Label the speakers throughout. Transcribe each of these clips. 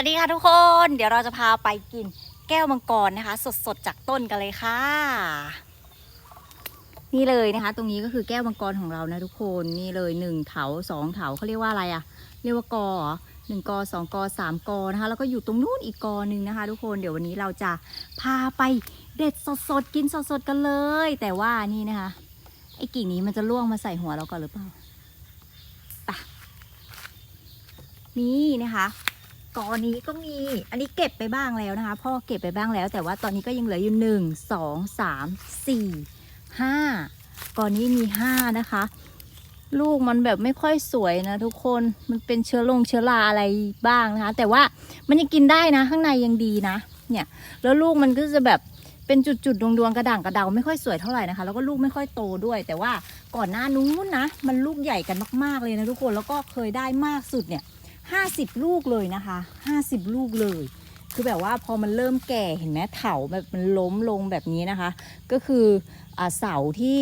Speaker 1: วัสดีค่ะทุกคน เดี๋ยวเราจะพาไปกินแก้วมังกรนะคะ สดๆจากต้นกันเลยค่ะ นี่เลยนะคะ ตรงนี้ก็คือแก้วมังกรของเรานะทุกคนนี่เลยหนึ่งเถาสองเถาเขาเรียกว่าอะไรอะเรียกว่ากอหนึ่งกอสองกอสามกอนะคะ แล้วก็อยู่ตรงนู้นอีกกอหนึ่งนะคะ ทุกคนเดี๋ยววันนี้เราจะพาไปเด็ดสดๆกินสดๆกันเลย แต่ว่านี่นะคะไอ้กิ่งนี้มันจะล่วงมาใส่หัวเราก่อนหรือเปล่านี่นะคะ กอนี้ก็มี อันนี้เก็บไปบ้างแล้วนะคะ พ่อเก็บไปบ้างแล้ว แต่ว่าตอนนี้ก็ยังเหลืออยู่หนึ่งสองสามสี่ห้ากอนี้มีห้านะคะ ลูกมันแบบไม่ค่อยสวยนะทุกคนมันเป็นเชื้อลงเชื้อราอะไรบ้างนะคะ แต่ว่ามันยังกินได้นะ ข้างในยังดีนะ เนี่ย แล้วลูกมันก็จะแบบเป็นจุดๆดวงๆกระด่างกระเดาไม่ค่อยสวยเท่าไหร่นะคะ แล้วก็ลูกไม่ค่อยโตด้วย แต่ว่าก่อนหน้านู้นนะ มันลูกใหญ่กันมากๆเลยนะทุกคนแล้วก็เคยได้มากสุดเนี่ย ห้าสิบลูกเลยนะคะห้าสิบลูกเลย คือแบบว่าพอมันเริ่มแก่เห็นไหมเถาแบบมันล้มลงแบบนี้นะคะ ก็คืออเสาที่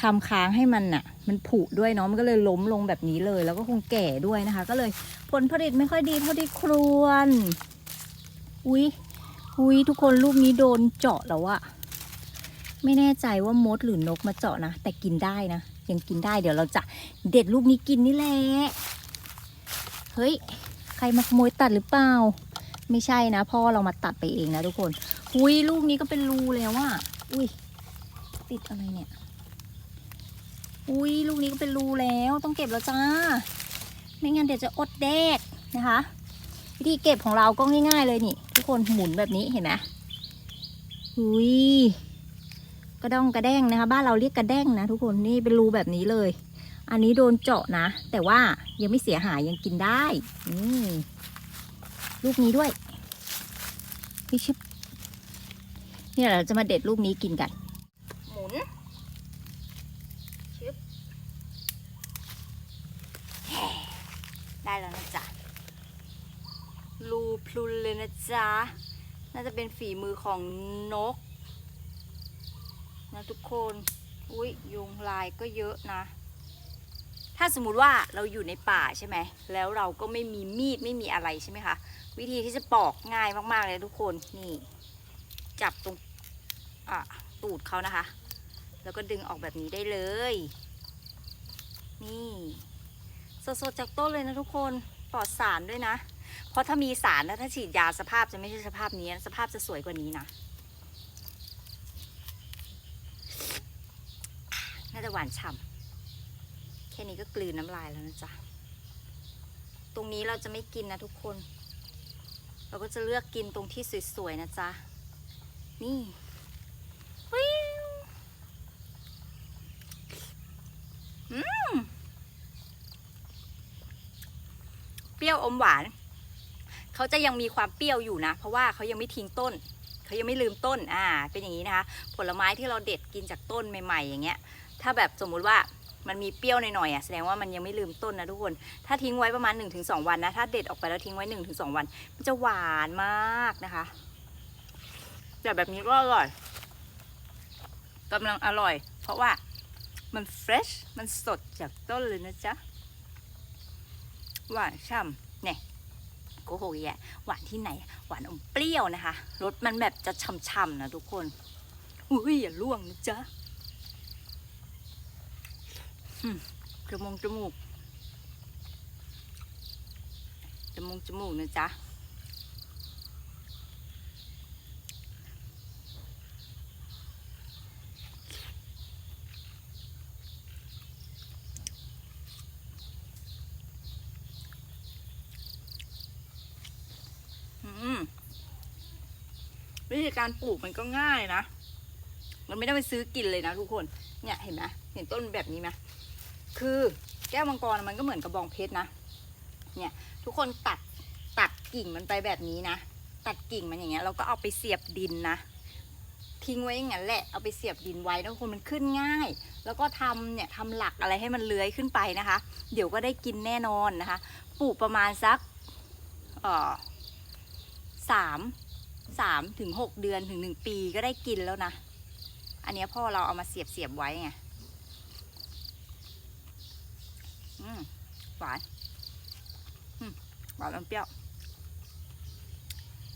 Speaker 1: ทำค้างให้มันน่ะ มันผุด้วยเนาะมันก็เลยล้มลงแบบนี้เลย แล้วก็คงแก่ด้วยนะคะ ก็เลยผลผลิตไม่ค่อยดีเท่าที่ควรอุ๊ยอุ๊ยทุกคนลูกนี้โดนเจาะแล้วอะไม่แน่ใจว่ามดหรือนกมาเจาะนะ แต่กินได้นะ ยังกินได้เดี๋ยวเราจะเด็ดลูกนี้กินนี่แหละ เฮ้ย ใครมาขโมยตัดหรือเปล่า ไม่ใช่นะพ่อเรามาตัดไปเองนะทุกคนอุ้ยลูกนี้ก็เป็นรูแล้วอะอุ้ย ติดอะไรเนี่ย อุ้ยลูกนี้ก็เป็นรูแล้วต้องเก็บแล้วจ้า ไม่งั้นเดี๋ยวจะอดแดกนะคะ วิธีเก็บของเราก็ง่าย ๆ เลยนี่ ทุกคนหมุนแบบนี้เห็นไหมอุ้ยกระด้องกระแดงนะคะ บ้านเราเรียกกระแดงนะทุกคนนี่เป็นรูแบบนี้เลย อันนี้โดนเจาะนะ แต่ว่ายังไม่เสียหายยังกินได้นี่ลูกนี้ด้วยพี่ชิบเนี่ยเราจะมาเด็ดลูกนี้กินกัน หมุนชิบแห่ได้แล้วนะจ๊ะรูพลุนเลยนะจ๊ะ น่าจะเป็นฝีมือของนก นะทุกคน อุ้ยยุงลายก็เยอะนะ ถ้าสมมุติว่าเราอยู่ในป่าใช่ไหม แล้วเราก็ไม่มีมีดไม่มีอะไรใช่ไหมคะ วิธีที่จะปอกง่ายมาก ๆ เลยทุกคน นี่ จับตรงอะตูดเขานะคะ แล้วก็ดึงออกแบบนี้ได้เลย นี่สดๆจากต้นเลยนะทุกคน ปลอดสารด้วยนะ เพราะถ้ามีสารแล้วถ้าฉีดยาสภาพจะไม่ใช่สภาพนี้ สภาพจะสวยกว่านี้นะ น่าจะหวานฉ่ำ ค่นี้ก็กลืนน้ำลายแล้วนะจ๊ะ ตรงนี้เราจะไม่กินนะทุกคน เราก็จะเลือกกินตรงที่สวยๆนะจ๊ะ นี่เปรี้ยวอมหวาน เขาจะยังมีความเปรี้ยวอยู่นะ เพราะว่าเขายังไม่ทิ้งต้น เขายังไม่ลืมต้น อ่า เป็นอย่างนี้นะคะ ผลไม้ที่เราเด็ดกินจากต้นใหม่ ๆ อย่างเงี้ย ถ้าแบบสมมุติว่า มันมีเปรี้ยวหน่อยๆอะแสดงว่ามันยังไม่ลืมต้นนะทุกคน ถ้าทิ้งไว้ประมาณ 1-2 วันนะ ถ้าเด็ดออกไปแล้วทิ้งไว้ 1-2 วัน มันจะหวานมากนะคะ แต่แบบนี้ก็อร่อยกำลังอร่อย เพราะว่ามันเฟรช มันสดจากต้นเลยนะจ๊ะ หวานฉ่ำเนี่ยโกหกอีกแยะหวานที่ไหน หวานอมเปรี้ยวนะคะ รสมันแบบจะฉ่ำๆนะทุกคน อุ้ยอย่าล่วงนะจ๊ะ จมูกจมูกจมูกจมูกนะจ๊ะอืมวิธีการปลูกมันก็ง่ายนะ มันไม่ได้ไปซื้อกินเลยนะทุกคน เนี่ยเห็นไหมเห็นต้นแบบนี้ไหม คือแก้วมังกรมันก็เหมือนกระบองเพชรนะ เนี่ยทุกคนตัดตัดกิ่งมันไปแบบนี้นะ ตัดกิ่งมันอย่างเงี้ยเราก็เอาไปเสียบดินนะทิ้งไว้อย่างนั้นแหละ เอาไปเสียบดินไว้แล้วคนมันขึ้นง่าย แล้วก็ทำเนี่ยทำหลักอะไรให้มันเลื้อยขึ้นไปนะคะ เดี๋ยวก็ได้กินแน่นอนนะคะ ปลูกประมาณสักเอ่อสามสามถึงหกเดือนถึงหนึ่งปีก็ได้กินแล้วนะ อันเนี้ยพ่อเราเอามาเสียบเสียบไว้ไง อืมหวานอืมหวานอมเปรี้ยว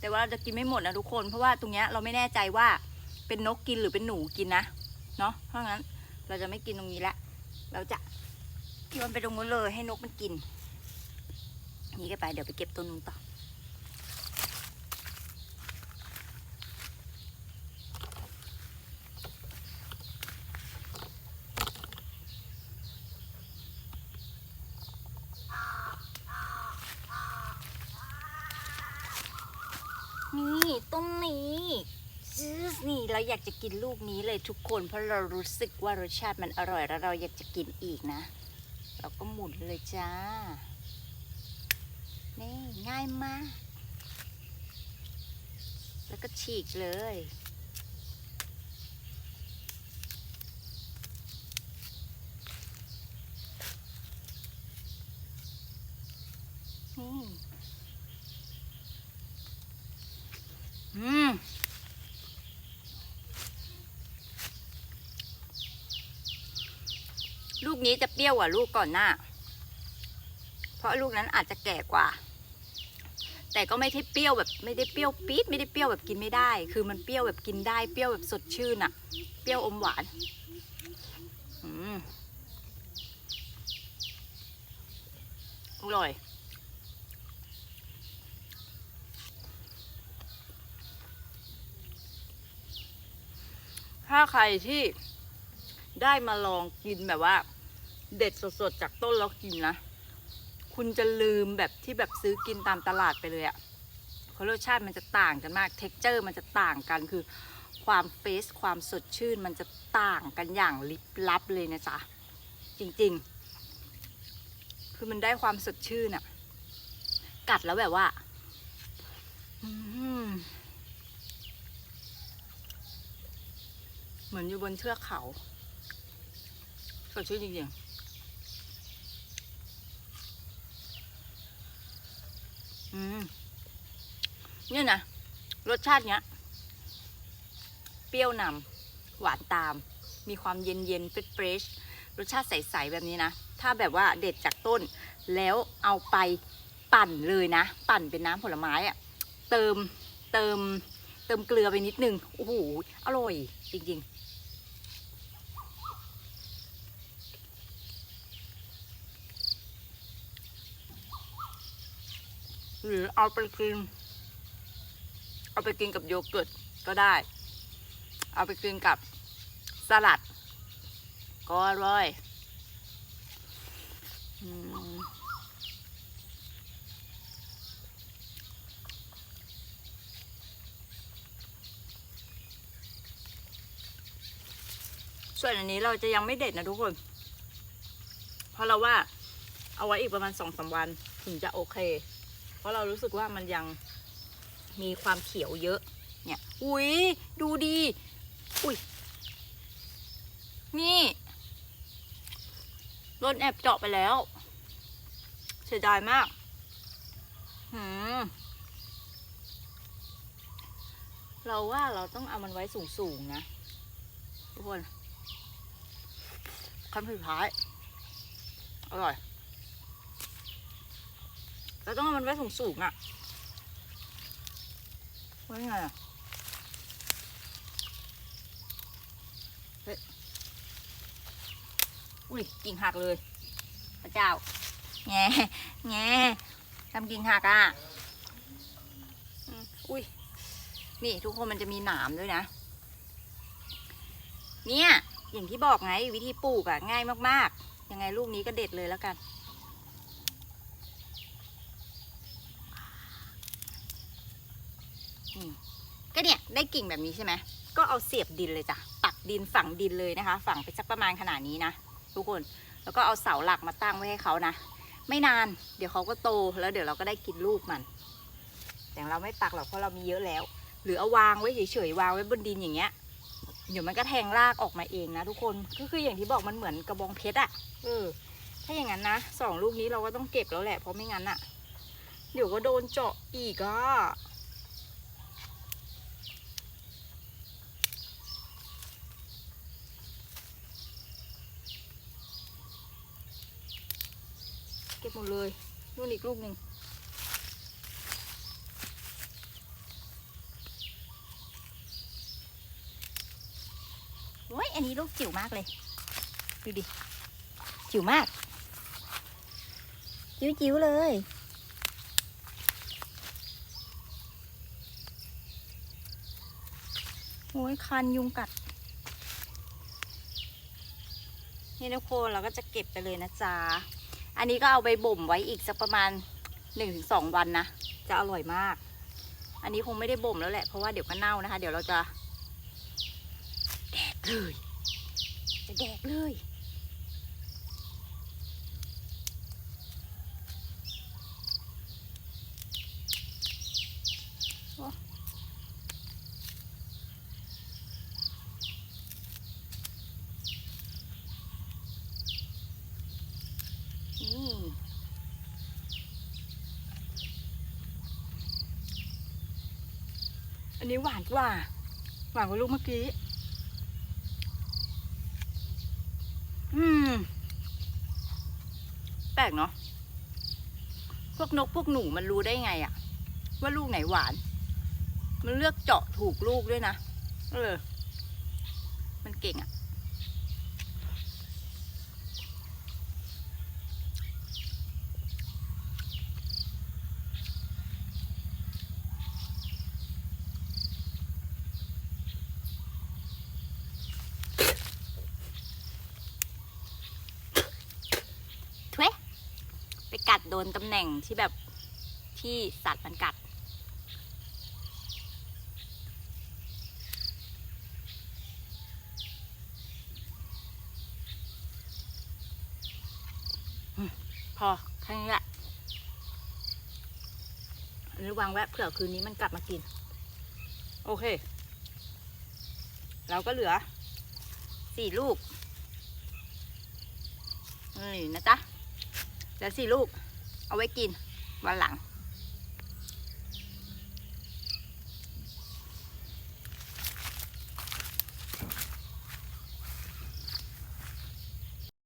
Speaker 1: แต่ว่าเราจะกินไม่หมดนะทุกคน เพราะว่าตรงเนี้ยเราไม่แน่ใจว่าเป็นนกกินหรือเป็นหนูกินนะ เนาะเพราะงั้นเราจะไม่กินตรงนี้ละ เราจะโยนไปตรงนู้นเลยให้นกมันกิน นี่ก็ไปเดี๋ยวไปเก็บต้นนู้นต่อ ต้นนี้ซื้อนี่เราอยากจะกินลูกนี้เลยทุกคน เพราะเรารู้สึกว่ารสชาติมันอร่อยแล้วเราอยากจะกินอีกนะ เราก็หมุนเลยจ้า นี่ง่ายมาก แล้วก็ฉีกเลย นี่ อืม ลูกนี้ จะเปรี้ยวกว่าลูกก่อนหน้า เพราะลูกนั้นอาจจะแก่กว่า แต่ก็ไม่ใช่เปรี้ยวแบบไม่ได้เปรี้ยวปี๊ดไม่ได้เปรี้ยวแบบกินไม่ได้ คือมันเปรี้ยวแบบกินได้เปรี้ยวแบบสดชื่นอะเปรี้ยวอมหวานอืมอร่อยถ้าใครที่ได้มาลองกินแบบว่า เด็ดสดๆจากต้นแล้วกินนะ คุณจะลืมแบบที่แบบซื้อกินตามตลาดไปเลยอะเพราะรสชาติมันจะต่างกันมาก เท็กเจอร์มันจะต่างกันคือความเฟสความสดชื่นมันจะต่างกันอย่างลิบลับเลยนะจ๊ะ จริงๆ คือมันได้ความสดชื่นอะกัดแล้วแบบว่าเหมือนอยู่บนเทือกเขาสดชื่นจริงๆ อืมเนี่ยนะรสชาติเนี้ย เปรี้ยวนำหวานตาม มีความเย็นเย็นเฟรชรสชาติใสๆแบบนี้นะ ถ้าแบบว่าเด็ดจากต้น แล้วเอาไปปั่นเลยนะ ปั่นเป็นน้ำผลไม้อะเติมเติมเติมเกลือไปนิดนึง โอ้โห อร่อยจริง ๆ หรือเอาไปกิน เอาไปกินกับโยเกิร์ตก็ได้ เอาไปกินกับสลัด ก็อร่อยส่วนอันนี้เราจะยังไม่เด็ดนะทุกคน เพราะเราว่าเอาไว้อีกประมาณสองสามวัน ถึงจะโอเค ราะเรารู้สึกว่ามันยังมีความเขียวเยอะ เนี่ย อุ้ยดูดี อุ้ย นี่รถแอบเจาะไปแล้ว เสียดายมาก หืม เราว่าเราต้องเอามันไว้สูงๆนะ ทุกคนคำสุดท้าย อร่อย เราต้องเอามันไว้สูงๆอะ่ะไว้ไงอะเฮ้ยอุ้ยกิ่งหักเลย พระเจ้าแง่แง่ทำกิ่งหักอะอุ้ยนี่ทุกคนมันจะมีหนามด้วยนะ เนี่ย อย่างที่บอกไงวิธีปลูกอะง่ายมากๆ ยังไงลูกนี้ก็เด็ดเลยแล้วกัน ก็เนี่ยได้กิ่งแบบนี้ใช่ไหมก็เอาเสียบดินเลยจ้ะปักดินฝังดินเลยนะคะ ฝังไปสักประมาณขนาดนี้นะทุกคนแล้วก็เอาเสาหลักมาตั้งไว้ให้เขานะไม่นาน เดี๋ยวเขาก็โตแล้วเดี๋ยวเราก็ได้กินลูกมัน แต่เราไม่ปักหรอกเพราะเรามีเยอะแล้ว หรือเอาวางไว้เฉยๆวางไว้บนดินอย่างเงี้ยเดี๋ยวมันก็แทงรากออกมาเองนะทุกคนก็คืออย่างที่บอกมันเหมือนกระบองเพชรอะเออถ้าอย่างนั้นนะสองลูกนี้เราก็ต้องเก็บแล้วแหละเพราะไม่งั้นอะเดี๋ยวก็โดนเจาะอีกอะ มดเลยนู่นอีกลูกหนึ่งโอ้ยอันนี้ลูกจิ๋วมากเลย ดูดิ จิ๋วมาก จิ๋วๆเลย โอ้ยคันยุงกัด นี่ทุกคนเราก็จะเก็บไปเลยนะจ๊ะ อันนี้ก็เอาไปบ่มไว้อีกสักประมาณหนึ่งถึงสองวันนะ จะอร่อยมาก อันนี้คงไม่ได้บ่มแล้วแหละ เพราะว่าเดี๋ยวก็เน่านะคะ เดี๋ยวเราจะแดกเลย จะแดกเลย โอ้นี่ อั นนี้หวานกว่า หวานกว่าลูกเมื่อกี้ อืม แปลกเนาะ พวกนกพวกหนูมันรู้ได้ไงอะว่าลูกไหนหวาน มันเลือกเจาะถูกลูกด้วยนะ เออ มันเก่งอะ โดนตำแหน่งที่แบบที่สัตว์มันกัด พอแค่นี้แหละอันนี้วางไว้เผื่อคืนนี้มันกลับมากิน โอเค เราก็เหลือสี่ลูกนี่นะจ๊ะเหลือสี่ลูก เอาไว้กินวันหลัง